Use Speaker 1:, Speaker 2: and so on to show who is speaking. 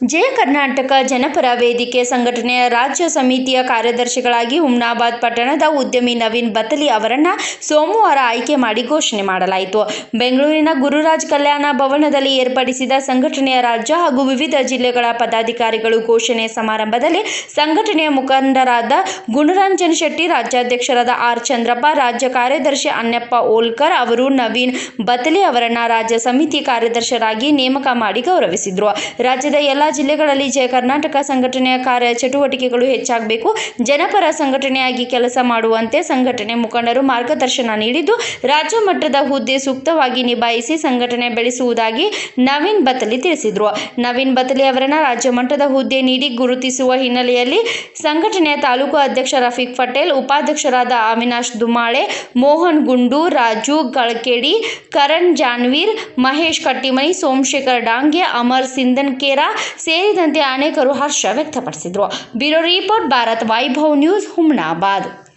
Speaker 1: ಜಯ ಕರ್ನಾಟಕ ಜನಪರ ವೇದಿಕೆ ಸಂಘಟನೆಯ ರಾಜ್ಯ ಸಮಿತಿಯ ಕಾರ್ಯದರ್ಶಿಗಳಾಗಿ ಹುಮ್ನಾಬಾದ್ ಪಟ್ಟಣದ ಉದ್ಯಮಿ ನವೀನ್ ಬತಲಿ ಅವರನ್ನು ಸೋಮವಾರ ಆಯ್ಕೆ ಮಾಡಿ ಘೋಷಣೆ ಮಾಡಲಾಯಿತು. ಬೆಂಗಳೂರಿನ ಗುರುರಾಜ್ ಕಲ್ಯಾಣ ಭವನದಲ್ಲಿ ಏರ್ಪಡಿಸಿದ ಸಂಘಟನೆಯ ರಾಜ್ಯ ಹಾಗೂ ವಿವಿಧ ಜಿಲ್ಲೆಗಳ ಪದಾಧಿಕಾರಿಗಳು ಘೋಷಣೆ ಸಮಾರಂಭದಲ್ಲಿ ಸಂಘಟನೆಯ ಮುಖಂಡರಾದ ಗುಣರಂಜನ್ ಶೆಟ್ಟಿ, ರಾಜ್ಯಾಧ್ಯಕ್ಷರಾದ ಆರ್ ಚಂದ್ರಪ್ಪ, ರಾಜ್ಯ ಕಾರ್ಯದರ್ಶಿ ಅನ್ನಪ್ಪ ಓಲ್ಕರ್ ಅವರು ನವೀನ್ ಬತಲಿ ಅವರನ್ನು ರಾಜ್ಯ ಸಮಿತಿ ಕಾರ್ಯದರ್ಶರಾಗಿ ನೇಮಕ ಮಾಡಿ ಗೌರವಿಸಿದರು. ರಾಜ್ಯದ ಎಲ್ಲ ಜಿಲ್ಲೆಗಳಲ್ಲಿ ಜಯ ಕರ್ನಾಟಕ ಸಂಘಟನೆಯ ಕಾರ್ಯ ಚಟುವಟಿಕೆಗಳು ಹೆಚ್ಚಾಗಬೇಕು. ಜನಪರ ಸಂಘಟನೆಯಾಗಿ ಕೆಲಸ ಮಾಡುವಂತೆ ಸಂಘಟನೆ ಮುಖಂಡರು ಮಾರ್ಗದರ್ಶನ ನೀಡಿದ್ದು, ರಾಜ್ಯ ಮಟ್ಟದ ಹುದ್ದೆ ಸೂಕ್ತವಾಗಿ ನಿಭಾಯಿಸಿ ಸಂಘಟನೆ ಬೆಳೆಸುವುದಾಗಿ ನವೀನ್ ಬತಲಿ ತಿಳಿಸಿದರು. ನವೀನ್ ಬತಲಿ ಅವರನ್ನು ರಾಜ್ಯ ಮಟ್ಟದ ಹುದ್ದೆ ನೀಡಿ ಗುರುತಿಸುವ ಹಿನ್ನೆಲೆಯಲ್ಲಿ ಸಂಘಟನೆಯ ತಾಲೂಕು ಅಧ್ಯಕ್ಷ ರಫೀಕ್ ಪಟೇಲ್, ಉಪಾಧ್ಯಕ್ಷರಾದ ಅವಿನಾಶ್ ದುಮಾಳೆ ಮೋಹನ್ ಗುಂಡು ರಾಜು ಗಳಕೇಡಿ, ಕರಣ್ ಜಾನ್ವೀರ್, ಮಹೇಶ್ ಕಟ್ಟಿಮನಿ ಸೋಮಶೇಖರ್ ಡಾಂಗೆ, ಅಮರ್ ಸಿಂದನ್ಕೇರ ಸೇರಿದಂತೆ ಅನೇಕರು ಹರ್ಷ ವ್ಯಕ್ತಪಡಿಸಿದರು. Bureau report Bharat Vaibhav news Humnabad.